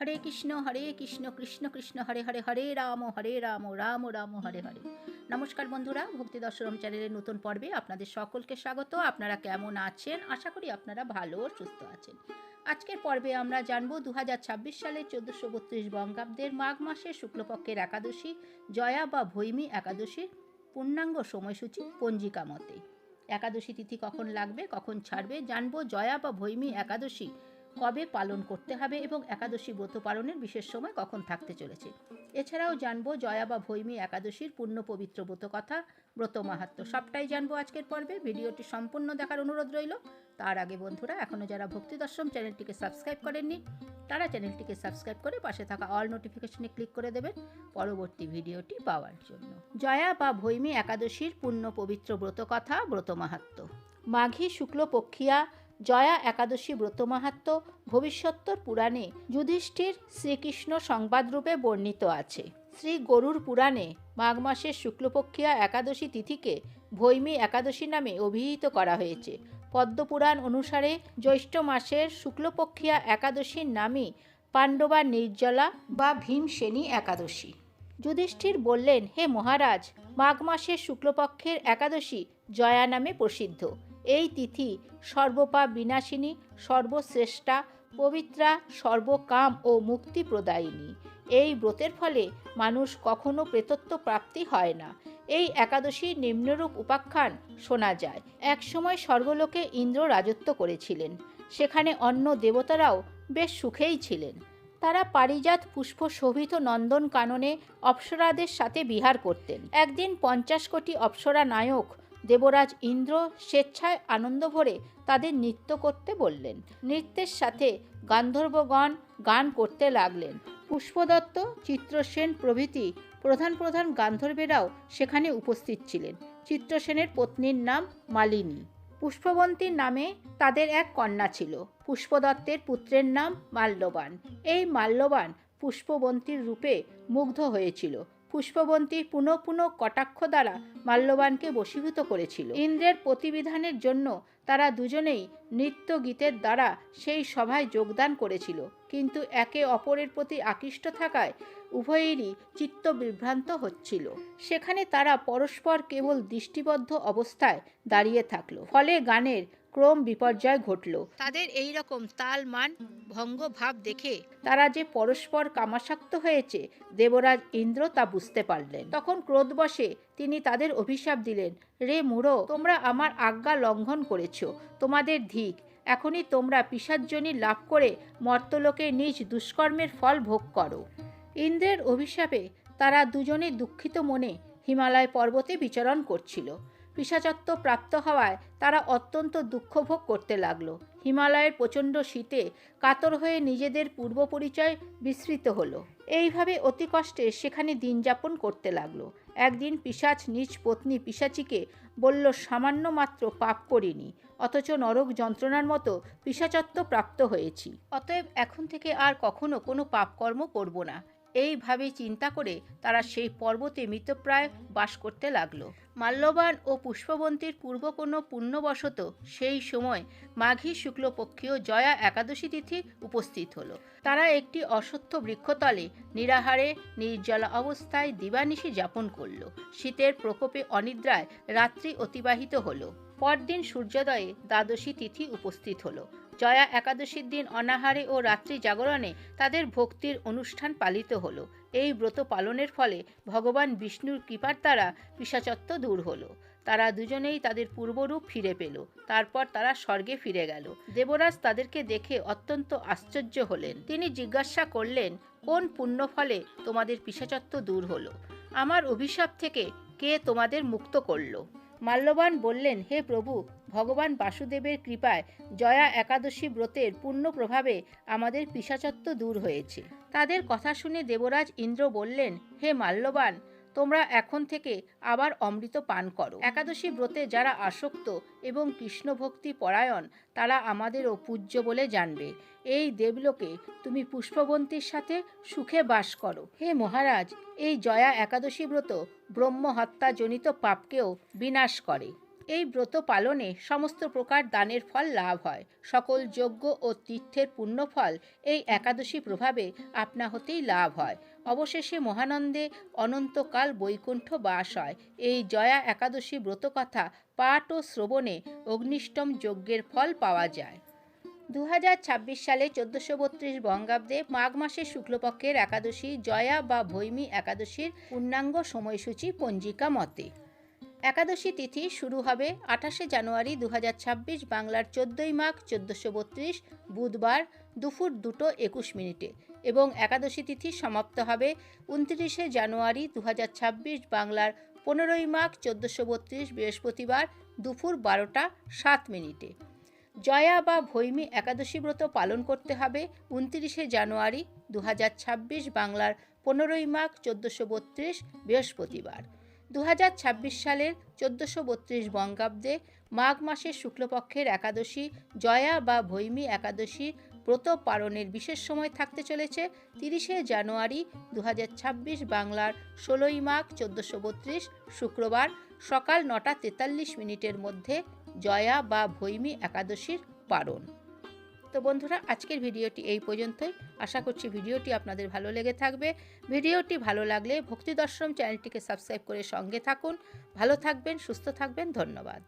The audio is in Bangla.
হরে কৃষ্ণ হরে কৃষ্ণ কৃষ্ণ কৃষ্ণ, হরে হরে হরে রাম হরে রাম রাম রাম, হরে হরে। নমস্কার বন্ধুরা, ভক্তি দর্শনম চ্যানেলের নতুন পর্বে আপনাদের সকলকে স্বাগত। আপনারা কেমন আছেন? আশা করি আপনারা ভালো সুস্থ আছেন। আজকের পর্বে আমরা জানব দু সালের চোদ্দোশো বত্রিশ বঙ্গাব্দের মাঘ মাসের শুক্লপক্ষের একাদশী, জয়া বা ভৈমী একাদশীর পূর্ণাঙ্গ সময়সূচি পঞ্জিকা মতে। একাদশী তিথি কখন লাগবে, কখন ছাড়বে জানব। জয়া বা ভৈমী একাদশী কবে পালন করতে হবে এবং একাদশী ব্রত পালনের বিশেষ সময় কখন থাকতে চলেছে। এছাড়াও জানব জয়া বা ভৈমী একাদশীর পূর্ণ পবিত্র ব্রত কথা, ব্রত মাহাত্ম সবটাই জানব আজকের পর্বে। ভিডিওটি সম্পূর্ণ দেখার অনুরোধ রইল। তার আগে বন্ধুরা এখনও যারা ভক্তি দর্শন চ্যানেলটিকে সাবস্ক্রাইব করেননি, তারা চ্যানেলটিকে সাবস্ক্রাইব করে পাশে থাকা অল নোটিফিকেশনে ক্লিক করে দেবেন পরবর্তী ভিডিওটি পাওয়ার জন্য। জয়া বা ভৈমী একাদশীর পূর্ণ পবিত্র ব্রত কথা, ব্রত মাহাত্ম। মাঘী শুক্লপক্ষিয়া জয়া একাদশী ব্রত মাহাত্ম ভবিষ্যত্তর পুরাণে যুধিষ্ঠির শ্রীকৃষ্ণ সংবাদরূপে বর্ণিত আছে। শ্রী গরুর পুরাণে মাঘ মাসের শুক্লপক্ষিয়া একাদশী তিথিকে ভৈমী একাদশী নামে অভিহিত করা হয়েছে। পদ্মপুরাণ অনুসারে জ্যৈষ্ঠ মাসের শুক্লপক্ষিয়া একাদশীর নামই পাণ্ডবা নির্জলা বা ভীমসেনী একাদশী। যুধিষ্ঠির বললেন, হে মহারাজ, মাঘ মাসের শুক্লপক্ষের একাদশী জয়া নামে প্রসিদ্ধ। এই তিথি সর্বপা বিনাশিনী, সর্বশ্রেষ্ঠা, পবিত্রা, সর্বকাম ও মুক্তি প্রদায়িনী। এই ব্রতের ফলে মানুষ কখনো প্রেতত্ব প্রাপ্তি হয় না। এই একাদশীর নিম্নরূপ উপাখ্যান শোনা যায়। একসময় স্বর্গলোকে ইন্দ্র রাজত্ব করেছিলেন। সেখানে অন্য দেবতারাও বেশ সুখেই ছিলেন। তারা পারিজাত পুষ্প শোভিত নন্দন কাননে অপ্সরাদের সাথে বিহার করতেন। একদিন পঞ্চাশ কোটি অপ্সরা নায়ক দেবরাজ ইন্দ্র স্বেচ্ছায় আনন্দ ভরে তাদের নৃত্য করতে বললেন। নৃত্যের সাথে গান্ধর্বগণ গান করতে লাগলেন। পুষ্পদত্ত, চিত্রসেন প্রভৃতি প্রধান প্রধান গান্ধর্বেরাও সেখানে উপস্থিত ছিলেন। চিত্রসেনের পত্নীর নাম মালিনী। পুষ্পবন্তীর নামে তাদের এক কন্যা ছিল। পুষ্পদত্তের পুত্রের নাম মাল্যবান। এই মাল্যবান পুষ্পবন্তীর রূপে মুগ্ধ হয়েছিল। পুষ্পবন্তী পুনঃ পুনঃ কটাক্ষ দ্বারা মাল্যবানকে বশীভূত করেছিল। ইন্দ্রের প্রতিবিধানের জন্য তারা দুজনেই নৃত্য গীতের দ্বারা সেই সভায় যোগদান করেছিল। কিন্তু একে অপরের প্রতি আকৃষ্ট থাকায় উভয়েরই চিত্ত বিভ্রান্ত হচ্ছিল। সেখানে তারা পরস্পর কেবল দৃষ্টিবদ্ধ অবস্থায় দাঁড়িয়ে থাকল। ফলে গানের ক্রম বিপর্যয় ঘটল। তাদের এই রকম তাল মান ভঙ্গ ভাব দেখে তারা যে পরস্পর কামাসক্ত হয়েছে দেবরাজ ইন্দ্র তা বুঝতে পারলেন। তখন ক্রোধবশে তিনি তাদের অভিশাপ দিলেন রে মুড়ো তোমরা আমার আজ্ঞা লঙ্ঘন করেছ তোমাদের ধিক। এখনই তোমরা পিসার্জনী লাভ করে মর্তলোকে নিজ দুষ্কর্মের ফল ভোগ করো। ইন্দ্রের অভিশাপে তারা দুজনে দুঃখিত মনে হিমালয় পর্বতে বিচরণ করছিল। পিসাচত্ব প্রাপ্ত হওয়ায় তারা অত্যন্ত দুঃখভোগ করতে লাগল। হিমালয়ের প্রচণ্ড শীতে কাতর হয়ে নিজেদের পূর্ব পরিচয় বিস্মৃত হলো। এইভাবে অতি কষ্টে সেখানে দিন যাপন করতে লাগল। একদিন পিসাচ নিজ পত্নী পিসাচিকে বলল, সামান্য মাত্র পাপ করিনি, অথচ নরক যন্ত্রণার মতো পিসাচত্ব প্রাপ্ত হয়েছি। অতএব এখন থেকে আর কখনো কোনো পাপকর্ম করব না। এইভাবে চিন্তা করে তারা সেই পর্বতে মৃতপ্রায় বাস করতে লাগল। মাল্যবান ও পুষ্পবন্তীর পূর্ব কোনো পুণ্যবশত সেই সময় মাঘী শুক্লপক্ষীয় জয়া একাদশী তিথি উপস্থিত হলো। তারা একটি অসত্য বৃক্ষতলে নিরাহারে, নির্জলা অবস্থায় দিবানিশি যাপন করল। শীতের প্রকোপে অনিদ্রায় রাত্রি অতিবাহিত হলো। পরদিন সূর্যোদয়ে দ্বাদশী তিথি উপস্থিত হলো। জয়া একাদশীর দিন অনাহারে ও রাত্রি জাগরণে তাদের ভক্তির অনুষ্ঠান পালিত হলো। এই ব্রত পালনের ফলে ভগবান বিষ্ণুর কৃপার দ্বারা পিসাচত্ব দূর হলো। তারা দুজনেই তাদের পূর্বরূপ ফিরে পেল। তারপর তারা স্বর্গে ফিরে গেল। দেবরাজ তাদেরকে দেখে অত্যন্ত আশ্চর্য হলেন। তিনি জিজ্ঞাসা করলেন, কোন পুণ্য ফলে তোমাদের পিসাচত্ব দূর হলো? আমার অভিশাপ থেকে কে তোমাদের মুক্ত করল? মাল্যবান বললেন, হে প্রভু, ভগবান বাসুদেবের কৃপায় জয়া একাদশী ব্রতের পূর্ণ প্রভাবে আমাদের পিসাচত্ব দূর হয়েছে। তাদের কথা শুনে দেবরাজ ইন্দ্র বললেন, হে মাল্যবান তোমরা এখন থেকে আবার অমৃত পান করো। একাদশী ব্রতে যারা আসক্ত এবং কৃষ্ণ ভক্তি পরায়ণ, তারা আমাদেরও পূজ্য বলে জানবে। এই দেবলোকে তুমি পুষ্পবন্তীর সাথে সুখে বাস করো। হে মহারাজ, এই জয়া একাদশী ব্রত ব্রহ্মহত্যাজনিত পাপকেও বিনাশ করে। এই ব্রত পালনে সমস্ত প্রকার দানের ফল লাভ হয়। সকল যজ্ঞ ও তীর্থের পুণ্যফল এই একাদশী প্রভাবে আপনা হতেই লাভ হয়। অবশেষে মহানন্দে অনন্তকাল বৈকুণ্ঠ বাস হয়। এই জয়া একাদশী ব্রতকথা পাঠ ও শ্রবণে অগ্নিষ্টম যজ্ঞের ফল পাওয়া যায়। দু হাজার ছাব্বিশ সালে চোদ্দোশো বত্রিশ বঙ্গাব্দে মাঘ মাসের শুক্লপক্ষের একাদশী জয়া বা ভৈমী একাদশীর পূর্ণাঙ্গ সময়সূচি পঞ্জিকা মতে। একাদশী তিথি শুরু হবে আঠাশে জানুয়ারি দু হাজার ছাব্বিশ বাংলার চোদ্দোই মাঘ চোদ্দোশো বত্রিশ বুধবার দুপুর দুটো একুশ মিনিটে এবং একাদশী তিথি সমাপ্ত হবে উনত্রিশে জানুয়ারি দু হাজার ছাব্বিশ বাংলার পনেরোই মাঘ চোদ্দোশো বত্রিশ বৃহস্পতিবার দুপুর বারোটা সাত মিনিটে। জয়া বা ভৈমী একাদশী ব্রত পালন করতে হবে উনত্রিশে জানুয়ারি দু হাজার ছাব্বিশ বাংলার পনেরোই মাঘ চোদ্দোশো বত্রিশ বৃহস্পতিবার। দু হাজার ছাব্বিশ সালের চোদ্দোশো বত্রিশ বঙ্গাব্দে মাঘ মাসের শুক্লপক্ষের একাদশী, জয়া বা ভৈমী একাদশী ব্রত পালনের বিশেষ সময় থাকতে চলেছে তিরিশে জানুয়ারি দু হাজার ছাব্বিশ বাংলার ষোলোই মাঘ চোদ্দোশো বত্রিশ শুক্রবার সকাল নটা তেতাল্লিশ মিনিটের মধ্যে জয়া বা ভৈমী একাদশীর পারণ তো বন্ধুরা, আজকের ভিডিওটি এই পর্যন্তই। আশা করছি ভিডিওটি আপনাদের ভালো লেগে থাকবে। ভিডিওটি ভালো লাগলে ভক্তি দর্শন চ্যানেলটিকে সাবস্ক্রাইব করে সঙ্গে থাকুন। ভালো থাকবেন, সুস্থ থাকবেন, ধন্যবাদ।